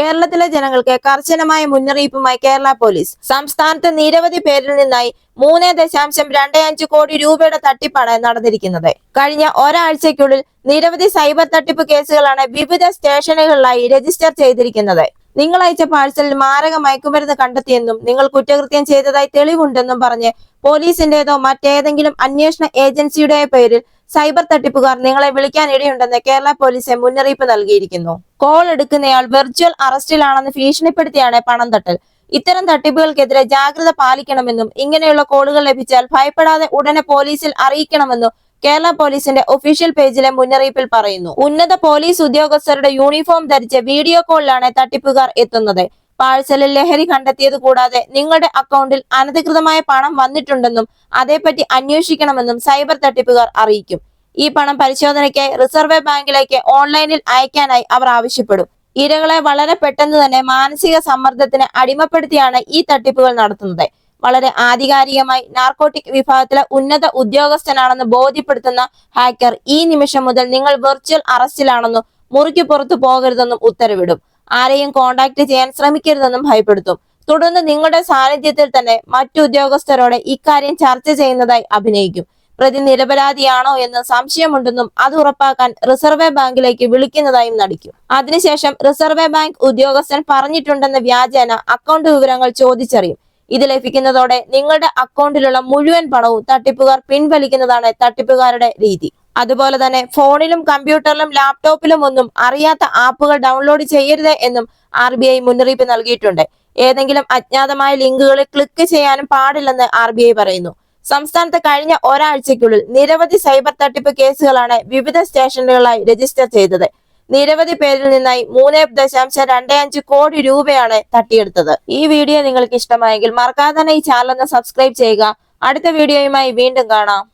കേരളത്തിലെ ജനങ്ങൾക്ക് കർശനമായ മുന്നറിയിപ്പുമായി കേരള പോലീസ്. സംസ്ഥാനത്ത് നിരവധി പേരിൽ നിന്നായി മൂന്ന് ദശാംശം രണ്ട് അഞ്ച് കോടി രൂപയുടെ തട്ടിപ്പാണ് നടന്നിരിക്കുന്നത്. കഴിഞ്ഞ ഒരാഴ്ചയ്ക്കുള്ളിൽ നിരവധി സൈബർ തട്ടിപ്പ് കേസുകളാണ് വിവിധ സ്റ്റേഷനുകളിലായി രജിസ്റ്റർ ചെയ്തിരിക്കുന്നത്. നിങ്ങൾ അയച്ച പാഴ്സലിൽ മാരക മയക്കുമരുന്ന് കണ്ടെത്തിയെന്നും നിങ്ങൾ കുറ്റകൃത്യം ചെയ്തതായി തെളിവുണ്ടെന്നും പറഞ്ഞ് പോലീസിന്റേതോ മറ്റേതെങ്കിലും അന്വേഷണ ഏജൻസിയുടെ പേരിൽ സൈബർ തട്ടിപ്പുകാർ നിങ്ങളെ വിളിക്കാനിടയുണ്ടെന്ന് കേരള പോലീസ് മുന്നറിയിപ്പ് നൽകിയിരിക്കുന്നു. കോൾ എടുക്കുന്നയാൾ വെർച്വൽ അറസ്റ്റിലാണെന്ന് ഭീഷണിപ്പെടുത്തിയാണ് പണം തട്ടൽ. ഇത്തരം തട്ടിപ്പുകൾക്കെതിരെ ജാഗ്രത പാലിക്കണമെന്നും ഇങ്ങനെയുള്ള കോളുകൾ ലഭിച്ചാൽ ഭയപ്പെടാതെ ഉടനെ പോലീസിൽ അറിയിക്കണമെന്നും കേരള പോലീസിന്റെ ഒഫീഷ്യൽ പേജിലെ മുന്നറിയിപ്പിൽ പറയുന്നു. ഉന്നത പോലീസ് ഉദ്യോഗസ്ഥരുടെ യൂണിഫോം ധരിച്ച് വീഡിയോ കോളിലാണ് തട്ടിപ്പുകാർ എത്തുന്നത്. പാഴ്സലിൽ ലഹരി കണ്ടെത്തിയത് കൂടാതെ നിങ്ങളുടെ അക്കൗണ്ടിൽ അനധികൃതമായ പണം വന്നിട്ടുണ്ടെന്നും അതേപ്പറ്റി അന്വേഷിക്കണമെന്നും സൈബർ തട്ടിപ്പുകാർ അറിയിക്കും. ഈ പണം പരിശോധനയ്ക്കായി റിസർവ് ബാങ്കിലേക്ക് ഓൺലൈനിൽ അയക്കാനായി അവർ ആവശ്യപ്പെടും. ഇരകളെ വളരെ പെട്ടെന്ന് തന്നെ മാനസിക സമ്മർദ്ദത്തിന് അടിമപ്പെടുത്തിയാണ് ഈ തട്ടിപ്പുകൾ നടത്തുന്നത്. വളരെ ആധികാരികമായി നാർക്കോട്ടിക് വിഭാഗത്തിലെ ഉന്നത ഉദ്യോഗസ്ഥനാണെന്ന് ബോധ്യപ്പെടുത്തുന്ന ഹാക്കർ ഈ നിമിഷം മുതൽ നിങ്ങൾ വെർച്വൽ അറസ്റ്റിലാണെന്നും മുറിക്ക് പുറത്തു പോകരുതെന്നും ഉത്തരവിടും. ആരെയും കോണ്ടാക്ട് ചെയ്യാൻ ശ്രമിക്കരുതെന്നും ഭയപ്പെടുത്തും. തുടർന്ന് നിങ്ങളുടെ സാന്നിധ്യത്തിൽ തന്നെ മറ്റു ഉദ്യോഗസ്ഥരോട് ഇക്കാര്യം ചർച്ച ചെയ്യുന്നതായി അഭിനയിക്കും. പ്രതി നിരപരാധിയാണോ എന്ന് സംശയമുണ്ടെന്നും അത് ഉറപ്പാക്കാൻ റിസർവ് ബാങ്കിലേക്ക് വിളിക്കുന്നതായും നടിക്കും. അതിനുശേഷം റിസർവ് ബാങ്ക് ഉദ്യോഗസ്ഥൻ പറഞ്ഞിട്ടുണ്ടെന്ന വ്യാജേന അക്കൗണ്ട് വിവരങ്ങൾ ചോദിച്ചറിയും. ഇത് ലഭിക്കുന്നതോടെ നിങ്ങളുടെ അക്കൗണ്ടിലുള്ള മുഴുവൻ പണവും തട്ടിപ്പുകാർ പിൻവലിക്കുന്നതാണ് തട്ടിപ്പുകാരുടെ രീതി. അതുപോലെ തന്നെ ഫോണിലും കമ്പ്യൂട്ടറിലും ലാപ്ടോപ്പിലും ഒന്നും അറിയാത്ത ആപ്പുകൾ ഡൗൺലോഡ് ചെയ്യരുത് എന്നും ആർ ബി ഐ മുന്നറിയിപ്പ് നൽകിയിട്ടുണ്ട്. ഏതെങ്കിലും അജ്ഞാതമായ ലിങ്കുകളിൽ ക്ലിക്ക് ചെയ്യാനും പാടില്ലെന്ന് ആർ ബി ഐ പറയുന്നു. സംസ്ഥാനത്ത് കഴിഞ്ഞ ഒരാഴ്ചയ്ക്കുള്ളിൽ നിരവധി സൈബർ തട്ടിപ്പ് കേസുകളാണ് വിവിധ സ്റ്റേഷനുകളായി രജിസ്റ്റർ ചെയ്തത്. നിരവധി പേരിൽ നിന്നായി മൂന്ന് ദശാംശം രണ്ട് അഞ്ച് കോടി രൂപയാണ് തട്ടിയെടുത്തത്. ഈ വീഡിയോ നിങ്ങൾക്ക് ഇഷ്ടമായെങ്കിൽ മറക്കാതെ ഈ ചാനൽ ഒന്ന് സബ്സ്ക്രൈബ് ചെയ്യുക. അടുത്ത വീഡിയോയുമായി വീണ്ടും കാണാം.